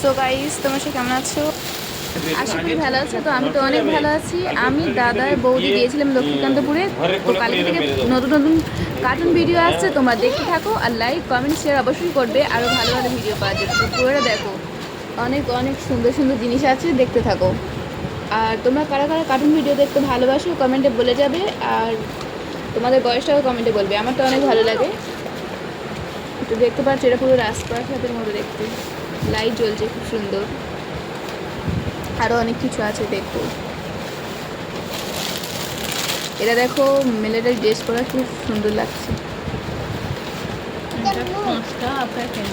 So guys তোমরা সে কেমন আছো? আশা করি ভালো আছো। তো আমি তো অনেক ভালো আছি। আমি দাদার বৌদি গিয়েছিলাম লক্ষ্মীকান্তপুরে। তো কালকে থেকে নতুন নতুন কার্টুন ভিডিও আসছে। তোমরা দেখতে থাকো আর লাইক কমেন্ট শেয়ার অবশ্যই করবে। আরও ভালো ভালো ভিডিও পাওয়ার জন্য। পুরোটা দেখো। অনেক অনেক সুন্দর সুন্দর জিনিস আছে। দেখতে থাকো। আর তোমরা কারা কারা কার্টুন ভিডিও দেখতে ভালোবাসো কমেন্টে বলে যাবে। আর তোমাদের বয়সটাও কমেন্টে বলবে। আমার তো অনেক ভালো লাগে। তো দেখতে পাচ্ছ এটা পুরো রাজপ্রাসাদের মতো দেখতে। লাইট জ্বলছে খুব সুন্দর। আরও অনেক কিছু আছে দেখো। এটা দেখো মেলেটার ড্রেস করা খুব সুন্দর লাগছে। কেন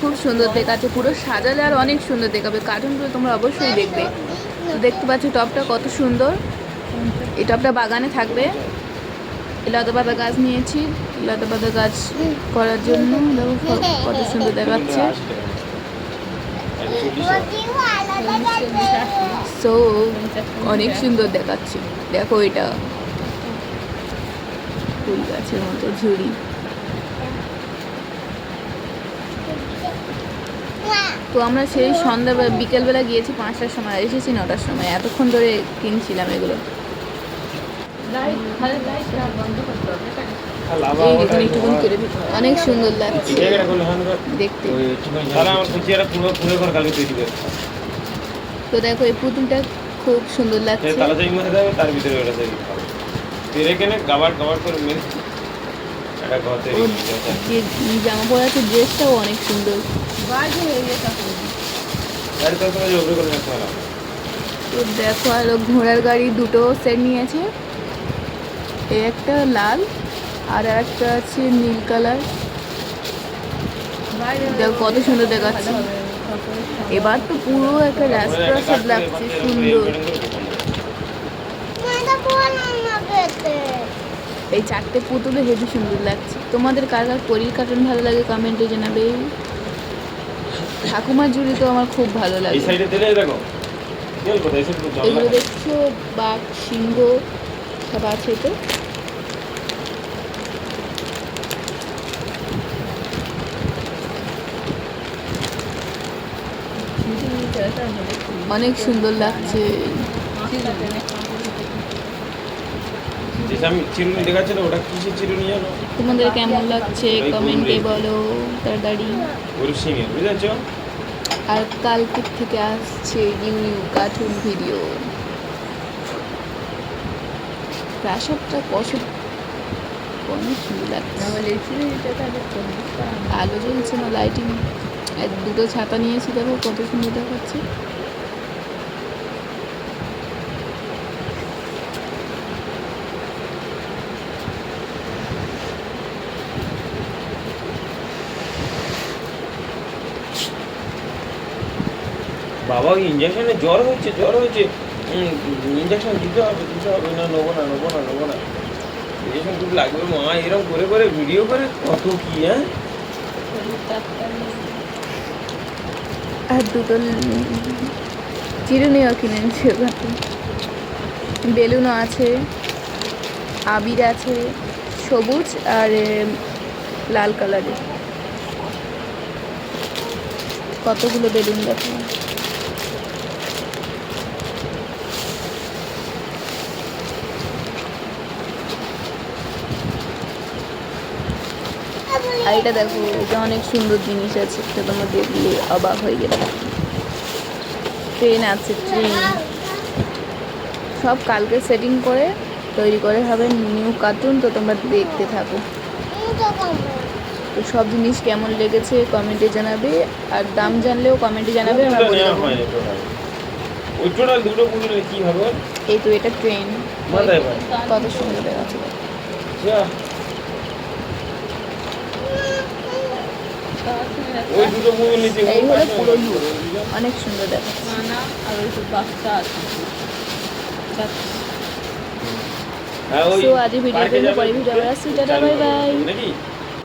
খুব সুন্দর দেখাচ্ছে, পুরো সাজালে আর অনেক সুন্দর দেখাবে। কার্টুনগুলো তোমরা অবশ্যই দেখবে। দেখতে পাচ্ছ টপটা কত সুন্দর। এই টপটা বাগানে থাকবে। লতা পাতা গাছ নিয়েছি। লতা পাতা গাছ করার জন্য কত সুন্দর দেখাচ্ছে। সো অনেক সুন্দর দেখাচ্ছে। দেখো এটা। ফুল গাছের মতো ঝুড়ি। তো আমরা সেই সন্ধ্যাবেলা, বিকেলবেলা গিয়েছি পাঁচটার সময় এসেছি নটার সময়। এতক্ষণ ধরে কিনছিলাম এগুলো। অনেক সুন্দর লাগছে। দেখতে। তো দেখো, এই পুতুলটা খুব সুন্দর লাগছে। ওর যে জামা পরা আছে ড্রেসটাও অনেক সুন্দর তো দেখো আর ঘোড়ার গাড়ি দুটো সেট নিয়েছে এই একটা লাল আর একটা আছে নীল কালার দেখো কত সুন্দর দেখাচ্ছে এবার তো পুরো একটা রাজপ্রাসাদ লাগছে সুন্দর এই চারটে পুতুলে হেবি সুন্দর লাগছে। তোমাদের কার কার পরীর কার্টুন ভালো লাগে কমেন্টে জানাবে। ঠাকুমার জুড়ি তো আমার খুব ভালো এই লাগে। এগুলো দেখছ? বাঘ সিংহ সব আছে তো? অনেক সুন্দর লাগছে। যেটা আমি চিরুনি দেখাচ্ছিল ওটা কিসের চিরুনি জানো? তোমাদের কেমন লাগছে? কমেন্টে বলো তাড়াতাড়ি। বুঝেছ? আর কালকে থেকে আসছে নিউ নিউ কার্টুন ভিডিও প্রাসাদটা অনেক লাগছে। আলো জ্বলছে না লাইটিং দুটো ছাতা নিয়েছি দেখো কত সুন্দর দেখাচ্ছে। বাবা ওই ইঞ্জেকশনে জ্বর হচ্ছে জ্বর হচ্ছে। ইঞ্জেকশন দিতে হবে দিতে হবে। না, নেব না নেব না নেব না। ইঞ্জেকশন খুব লাগবে। মা এরকম করে করে ভিডিও করে কত কি হ্যাঁ? আর দুটো চিরুনিও কিনে নিচ্ছে ওখানে বেলুনও আছে, আবির আছে, সবুজ আর লাল কালারের। কতগুলো বেলুন দেখো। আর এটা দেখো এটা অনেক সুন্দর জিনিস আছে এটা তোমার দেখলে অবাক হয়ে গেলে। ট্রেন আছে ট্রেন সব কালকে সেটিং করে তৈরি করে হবে নিউ কার্টুন তো তোমরা দেখতে থাকো। তো সব জিনিস কেমন লেগেছে কমেন্টে জানাবে আর দাম জানলেও কমেন্টে জানাবে আমরা বলে দেবো? এই তো এটা ট্রেন কত সুন্দর দেখাচ্ছে যা, ওই দুটো মুভি নিচে এই হলো পুরো লুক অনেক সুন্দর দেখাচ্ছে। মানা আর ওই বাচ্চা আছে। ওই So, আজকের ভিডিও পরে ভিডিও আবার আসছি। Tata, bye bye. নাকি?